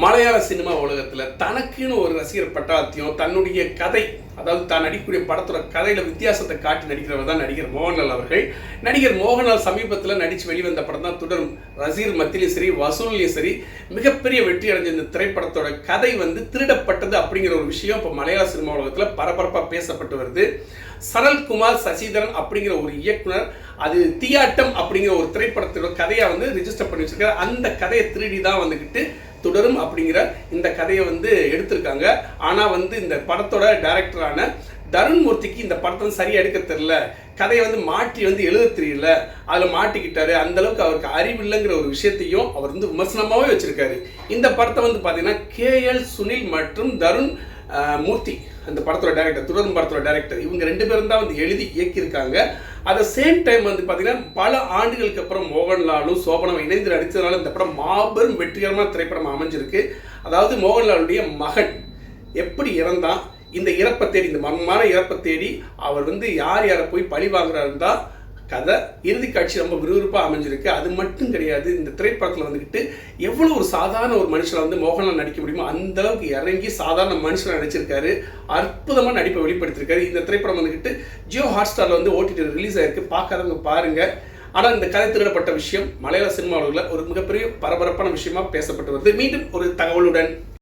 மலையாள சினிமா உலகத்தில் தனக்குன்னு ஒரு ரசிகர் பட்டாளத்தையும் தன்னுடைய கதை அதாவது தான் நடிக்கக்கூடிய படத்தோட கதையில வித்தியாசத்தை காட்டி நடிக்கிறவர் தான் நடிகர் மோகன்லால் அவர்கள். நடிகர் மோகன்லால் சமீபத்தில் நடித்து வெளிவந்த படம் தான் தொடரும். ரசிகர் மத்தியிலும் சரி வசூல்லையும் சரி மிகப்பெரிய வெற்றி அடைஞ்ச இந்த திரைப்படத்தோட கதை வந்து திருடப்பட்டது அப்படிங்கிற ஒரு விஷயம் இப்போ மலையாள சினிமா உலகத்தில் பரபரப்பாக பேசப்பட்டு வருது. சரல்குமார் சசிதரன் அப்படிங்கிற ஒரு இயக்குனர் அது தியாட்டம் அப்படிங்கிற ஒரு திரைப்படத்தோட கதையை வந்து ரிஜிஸ்டர் பண்ணி வச்சிருக்காரு. அந்த கதையை திருடி தான் வந்துக்கிட்டு தொடரும் அப்படிங்கிற இந்த கதையை வந்து எடுத்திருக்காங்க. ஆனால் வந்து இந்த படத்தோட டைரக்டரான தருண்மூர்த்திக்கு இந்த படத்தை சரியாக எடுக்க தெரியல. கதையை வந்து மாற்றி வந்து எழுத தெரியல. அதில் மாட்டிக்கிட்டாரு. அந்த அளவுக்கு அவருக்கு அறிவு இல்லைங்கிற ஒரு விஷயத்தையும் அவர் வந்து விமர்சனமாகவே வச்சிருக்காரு. இந்த படத்தை வந்து பார்த்தீங்கன்னா கேஎல் சுனில் மற்றும் தருண் மூர்த்தி. அந்த படத்தோட டேரக்டர் துரன் படத்தோட டைரக்டர் இவங்க ரெண்டு பேரும் தான் வந்து எழுதி இயக்கியிருக்காங்க. அட் சேம் டைம் வந்து பார்த்தீங்கன்னா பல ஆண்டுகளுக்கு அப்புறம் மோகன்லாலும் சோபனம் இணைந்து நடித்ததுனால இந்த படம் மாபெரும் வெற்றிகரமான திரைப்படம் அமைஞ்சிருக்கு. அதாவது மோகன்லாலுடைய மகன் எப்படி இறந்தான் இந்த இறப்பை தேடி இந்த மர்மமான இறப்பை தேடி அவர் வந்து யார் யாரை போய் பழி வாங்குறாருந்தான் கதை. இறுதி காட்சி ரொம்ப விறுவிறுப்பாக அமைஞ்சிருக்கு. அது மட்டும் கிடையாது இந்த திரைப்படத்தில் வந்துக்கிட்டு எவ்வளோ ஒரு சாதாரண ஒரு மனுஷனை வந்து மோகன்லால் நடிக்க முடியுமோ அந்த அளவுக்கு இறங்கி சாதாரண மனுஷனை நடிச்சிருக்காரு. அற்புதமாக நடிப்பை வெளிப்படுத்திருக்காரு. இந்த திரைப்படம் வந்துக்கிட்டு ஜியோ ஹாட்ஸ்டாரில் வந்து ஓடிடி ரிலீஸ் ஆயிருக்கு. பார்க்காதவங்க பாருங்கள் ஆனால் இந்த கதை திருடப்பட்ட விஷயம் மலையாள சினிமாவில் ஒரு மிகப்பெரிய பரபரப்பான விஷயமா பேசப்பட்டு வருது. மீண்டும் ஒரு தகவலுடன்